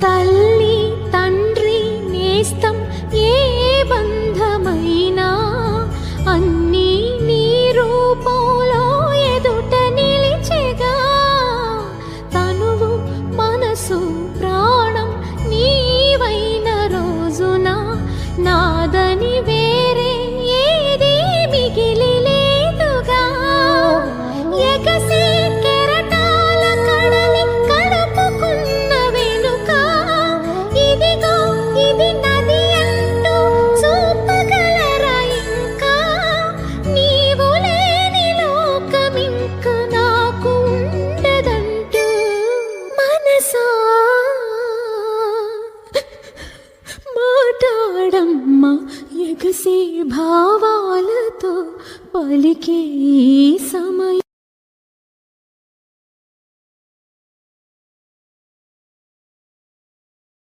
tal మాట్లాడమ్మా ఎగసే భావాలతో పలికే సమ